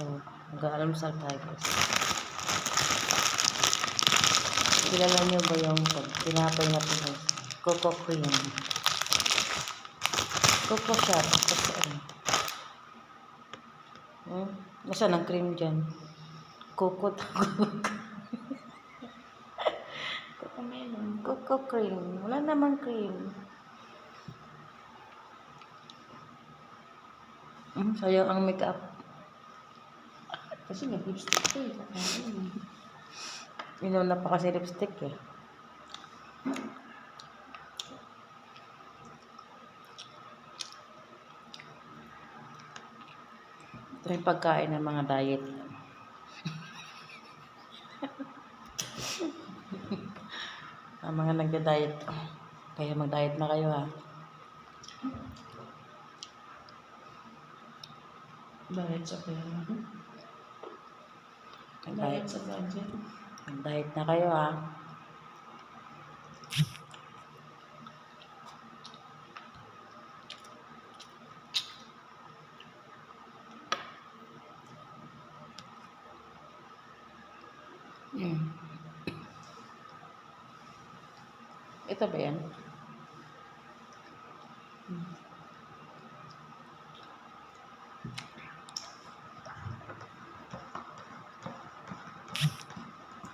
So, mag-aalmusal tayo guys. Kilala niyo ba yung pag tinapay na po guys? Coco cream. Coco shot. Kasi ano? Hmm? Nasaan ang cream dyan? Coco tawag. Coco melon. Coco cream. Wala namang cream. Hmm, sayang ang makeup. Kasi nag-lipstick ko eh. Kakain. Inom na pa kasi lipstick eh. Ito yung pagkain ng mga diet. ang mga nagda-diet. Kaya mag-diet na kayo ha. Bayad sa pera. Mag-diet, sa budget. mag-diet na kayo ha. Mm. Ito ba yan? Hmm.